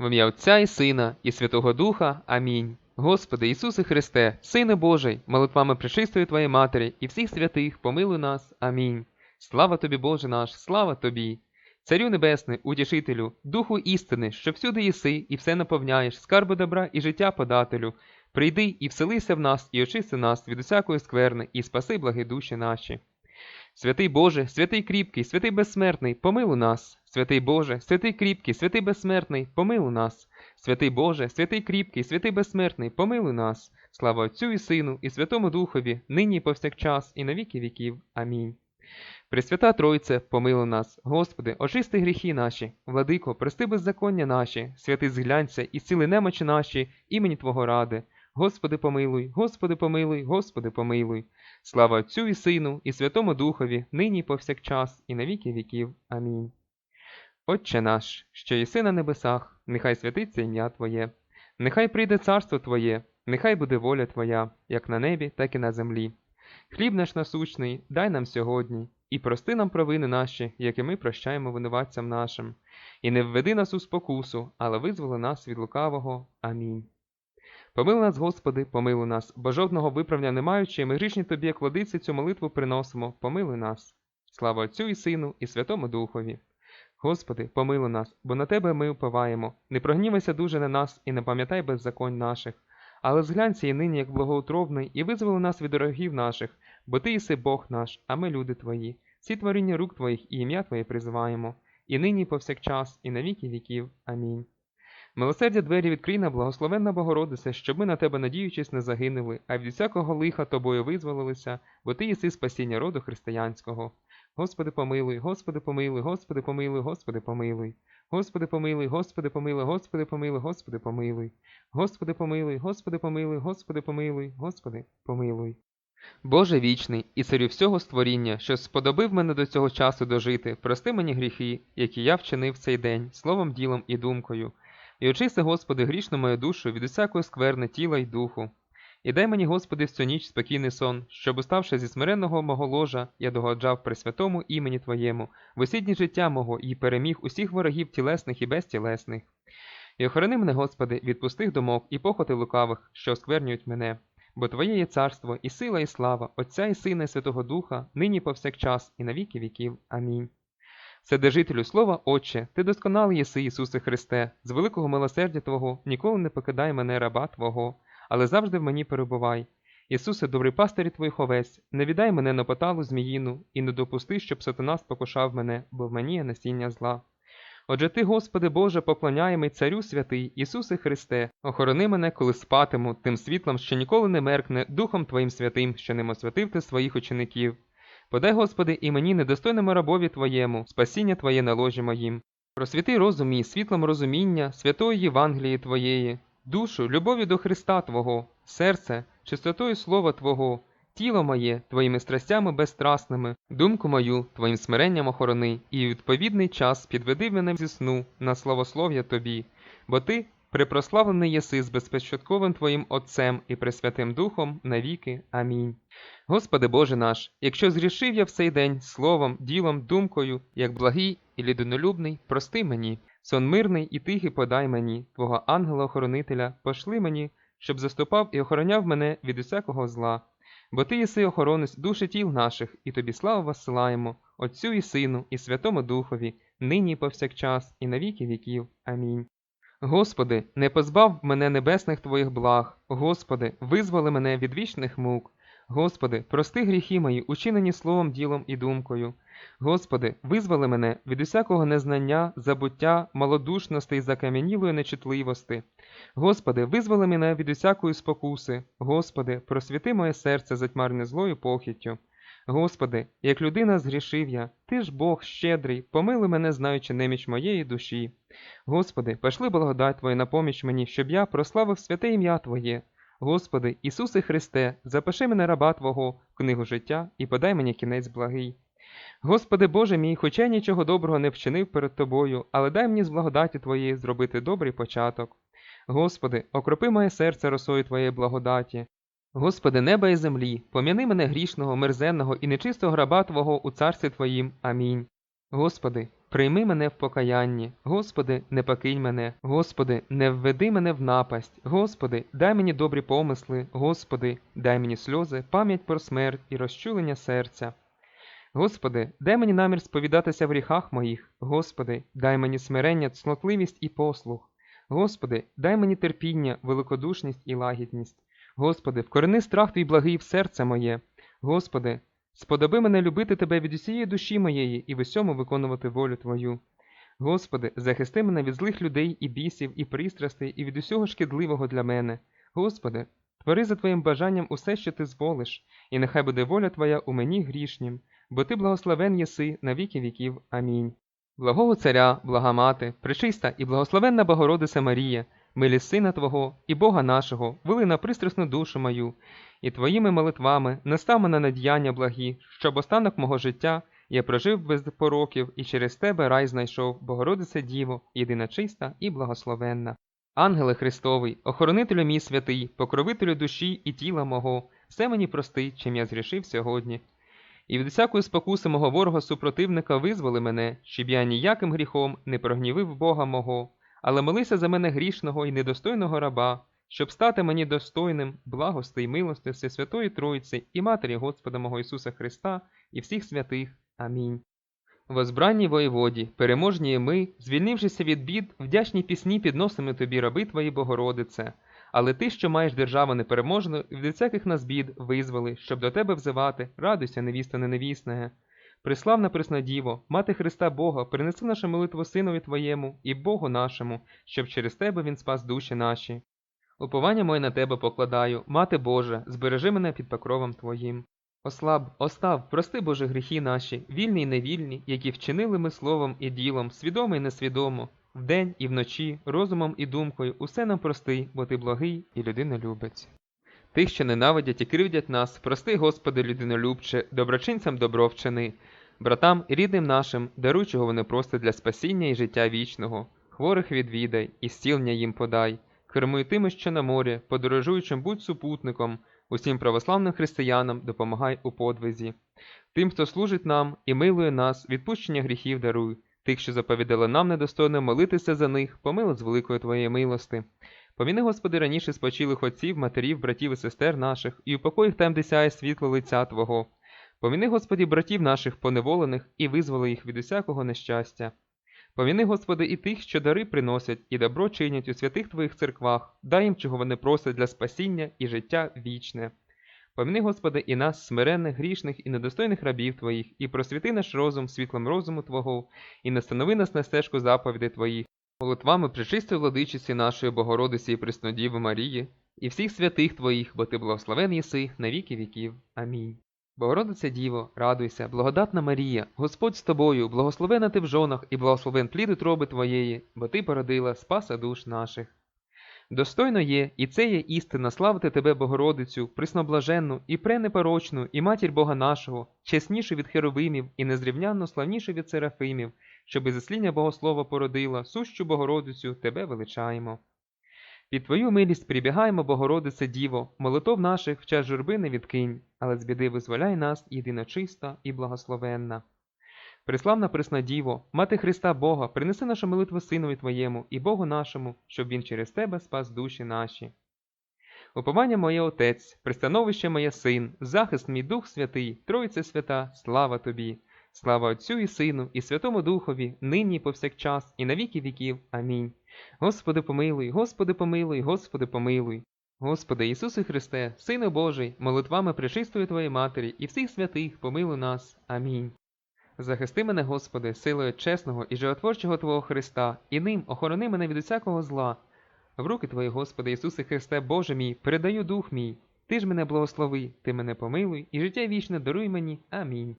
В ім'я Отця і Сина, і Святого Духа. Амінь. Господи Ісусе Христе, Сине Божий, молитвами пречистої Твоєї Матері і всіх святих, помилуй нас. Амінь. Слава тобі, Боже наш, слава тобі. Царю Небесний, утішителю, Духу істини, що всюди єси і все наповняєш, скарби добра і життя подателю. Прийди і вселися в нас, і очисти нас від усякої скверни, і спаси благі душі наші. Святий Боже, святий кріпкий, святий безсмертний, помилуй нас. Святий Боже, святий кріпкий, святий безсмертний, помилуй нас. Святий Боже, святий кріпкий, святий безсмертний, помилуй нас. Слава Отцю і Сину, і Святому Духові, нині і повсякчас, і на віки віків. Амінь. Пресвята Тройце, помилуй нас, Господи, очисти гріхи наші, владико, прости беззаконня наші, святий зглянься і зціли немочі наші, імені Твого ради. Господи, помилуй, Господи, помилуй, Господи, помилуй. Слава Отцю і Сину, і Святому Духові, нині повсякчас, і на віки віків. Амінь. Отче наш, що єси на небесах, нехай святиться ім'я Твоє, нехай прийде царство Твоє, нехай буде воля Твоя, як на небі, так і на землі. Хліб наш насущний, дай нам сьогодні, і прости нам провини наші, які ми прощаємо винуватцям нашим, і не введи нас у спокусу, але визволи нас від лукавого. Амінь. Помили нас, Господи, помилуй нас, бо жодного виправдання не маючи, ми грішні Тобі, як владиці, цю молитву приносимо, помилуй нас. Слава Отцю і Сину, і Святому Духові. Господи, помилуй нас, бо на Тебе ми уповаємо. Не прогнівайся дуже на нас і не пам'ятай беззаконь наших. Але зглянься і нині, як благоутробний, і визволи нас від ворогів наших, бо Ти єси Бог наш, а ми люди Твої. Всі творіння рук Твоїх і ім'я Твоє призиваємо, і нині, і повсякчас, і на віки віків. Амінь. Милосердя двері відкрий на благословенна Богородице, щоб ми на тебе, надіючись, не загинули, а від всякого лиха тобою визволилися, бо ти єси спасіння роду християнського. Господи, помилуй, Господи, помилуй, Господи, помилуй, Господи, помилуй. Господи, помилуй, Господи, помилуй, Господи, помилуй, Господи, помилуй. Господи, помилуй, Господи, помилуй, Господи, помилуй, Господи, помилуй. Боже вічний і царю всього створіння, що сподобив мене до цього часу дожити, прости мені гріхи, які я вчинив цей день, словом, ділом і думкою. І очисти, Господи, грішну мою душу від усякої скверни тіла й духу. І дай мені, Господи, в цю ніч спокійний сон, щоб, уставши зі смиренного мого ложа, я догоджав при святому імені Твоєму, в усі життя мого і переміг усіх ворогів тілесних і безтілесних. І охорони мене, Господи, від пустих думок і похоти лукавих, що осквернюють мене. Бо Твоє є царство, і сила, і слава, Отця і Сина, і Святого Духа, нині повсякчас, і на віки віків. Амінь. Вседержителю слова, Отче, ти досконалий єси, Ісусе Христе, з великого милосердя Твого ніколи не покидай мене, раба Твого, але завжди в мені перебувай. Ісусе, добрий пастирі Твоїх овець, не віддай мене на поталу зміїну, і не допусти, щоб сатана спокушав мене, бо в мені є насіння зла. Отже ти, Господи Боже, поклоняємий Царю святий, Ісусе Христе, охорони мене, коли спатиму, тим світлом, що ніколи не меркне, Духом Твоїм святим, що ним освятив ти своїх учеників. Подай, Господи, і мені, недостойному рабові Твоєму, спасіння Твоє на ложі моїм. Просвіти розум мій світлом розуміння, святої Євангелії Твоєї, душу, любові до Христа Твого, серце, чистотою Слова Твого, тіло моє Твоїми страстями безстрасними, думку мою Твоїм смиренням охорони, і відповідний час підведи мене зі сну на славослов'я Тобі, бо Ти припрославлений єси з безпечатковим Твоїм Отцем і Пресвятим Духом навіки. Амінь. Господи Боже наш, якщо зрішив я в цей день словом, ділом, думкою, як благий і людинолюбний, прости мені, сон мирний і тихий подай мені, Твого ангела-охоронителя, пошли мені, щоб заступав і охороняв мене від усякого зла. Бо ти єси охоронець душі тіл наших, і тобі славу воссилаємо, Отцю і Сину, і Святому Духові, нині і повсякчас, і на віки віків. Амінь. Господи, не позбав мене небесних Твоїх благ, Господи, визволи мене від вічних мук. Господи, прости гріхи мої, учинені словом, ділом і думкою. Господи, визволи мене від усякого незнання, забуття, малодушності і закам'янілої нечутливости. Господи, визволи мене від усякої спокуси. Господи, просвіти моє серце затьмарне злою похіттю. Господи, як людина згрішив я, Ти ж Бог щедрий, помили мене, знаючи неміч моєї душі. Господи, пошли благодать Твою на поміч мені, щоб я прославив святе ім'я Твоє. Господи, Ісусе Христе, запиши мене раба Твого в книгу життя і подай мені кінець благий. Господи Боже мій, хоча я нічого доброго не вчинив перед Тобою, але дай мені з благодаті Твоєї зробити добрий початок. Господи, окропи моє серце росою Твоєї благодаті. Господи, неба і землі, пом'яни мене грішного, мерзенного і нечистого раба Твого у царстві Твоїм. Амінь. Господи, прийми мене в покаянні. Господи, не покинь мене. Господи, не введи мене в напасть. Господи, дай мені добрі помисли. Господи, дай мені сльози, пам'ять про смерть і розчулення серця. Господи, дай мені намір сповідатися в гріхах моїх. Господи, дай мені смирення, цнотливість і послух. Господи, дай мені терпіння, великодушність і лагідність. Господи, вкорени страх твій благий в серце моє. Господи, сподоби мене любити Тебе від усієї душі моєї і в усьому виконувати волю Твою. Господи, захисти мене від злих людей і бісів, і пристрастей, і від усього шкідливого для мене. Господи, твори за Твоїм бажанням усе, що Ти зволиш, і нехай буде воля Твоя у мені грішнім, бо Ти благословен єси на віки віків. Амінь. Благого Царя, блага Мати, пречиста і благословенна Богородице Марія, милі Сина Твого і Бога нашого, вели на пристрасну душу мою, і Твоїми молитвами настав мене на діяння благі, щоб останок мого життя я прожив без пороків і через Тебе рай знайшов, Богородице Діво, єдина чиста і благословенна. Ангеле Христовий, охоронителю мій святий, покровителю душі і тіла мого, все мені прости, чим я зрішив сьогодні. І від всякої спокуси мого ворога супротивника визволи мене, щоб я ніяким гріхом не прогнівив Бога мого, але молися за мене грішного і недостойного раба, щоб стати мені достойним благости й милости Всесвятої Троїці і Матері Господа мого Ісуса Христа і всіх святих. Амінь. Возбранні воєводі, переможні ми, звільнившися від бід, вдячні пісні підносимо тобі раби твої Богородице. Але ти, що маєш державу непереможну, від всяких нас бід визволи, щоб до тебе взивати, радуйся, невіста неневісне. Приславна Преснодіво, Мати Христа Бога, принеси нашу молитву Синові Твоєму і Богу нашому, щоб через тебе Він спас душі наші. Уповання моє на тебе покладаю, Мати Божа, збережи мене під покровом Твоїм. Ослаб, остав, прости Боже гріхи наші, вільні й невільні, які вчинили ми словом і ділом, свідомо й несвідомо, вдень і вночі, розумом і думкою, усе нам прости, бо ти благий і людинолюбець. Тих, що ненавидять і кривдять нас, прости, Господи, людинолюбче, доброчинцям добро вчини, братам і рідним нашим, даруй, чого вони просять для спасіння і життя вічного, хворих відвідай, і зцілення їм подай, кермуй тими, що на морі, подорожуючим будь супутником, усім православним християнам допомагай у подвизі. Тим, хто служить нам і милує нас, відпущення гріхів даруй, тих, що заповідали нам недостойно молитися за них, помилуй з великої твоєї милости. Поміни, Господи, раніше спочилих отців, матерів, братів і сестер наших, і упокой там, де сяє світло лиця Твого. Поміни, Господи, братів наших поневолених, і визволи їх від усякого нещастя. Поміни, Господи, і тих, що дари приносять, і добро чинять у святих Твоїх церквах, дай їм, чого вони просять для спасіння і життя вічне. Поміни, Господи, і нас, смиренних, грішних і недостойних рабів Твоїх, і просвіти наш розум світлом розуму Твого, і настанови нас на стежку заповідей Твоїх, молитвами пречистої владичиці нашої Богородиці і Преснодіви Марії, і всіх святих Твоїх, бо Ти благословен єси на віки віків. Амінь. Богородиця Діво, радуйся, благодатна Марія, Господь з тобою, благословена ти в жонах і благословен плід утроби твоєї, бо ти породила спаса душ наших. Достойно є, і це є істина славити тебе, Богородицю, присноблаженну і пренепорочну, і матір Бога нашого, чеснішу від херовимів і незрівнянно славнішу від серафимів, щоб і засління Богослова породила, сущу Богородицю, тебе величаємо. Під твою милість прибігаємо, Богородице Діво, молитов наших в час журби не відкинь, але з біди визволяй нас, єдиночиста і благословенна. Преславна Пресна Діво, Мати Христа Бога, принеси нашу молитву Синові Твоєму і Богу нашому, щоб Він через Тебе спас душі наші. Уповання моє Отець, пристановище моє Син, захист мій Дух Святий, Тройце свята, слава Тобі, слава Отцю і Сину, і Святому Духові, нині і повсякчас, і на віки віків. Амінь. Господи помилуй, Господи помилуй, Господи помилуй. Господи Ісусе Христе, Сине Божий, молитвами пречистої Твоєї Матері і всіх святих помилуй нас. Амінь. Захисти мене, Господи, силою чесного і животворчого Твого Христа, і ним охорони мене від усякого зла. В руки Твої, Господи Ісусе Христе, Боже мій, передаю дух мій. Ти ж мене благослови, Ти мене помилуй, і життя вічне даруй мені. Амінь.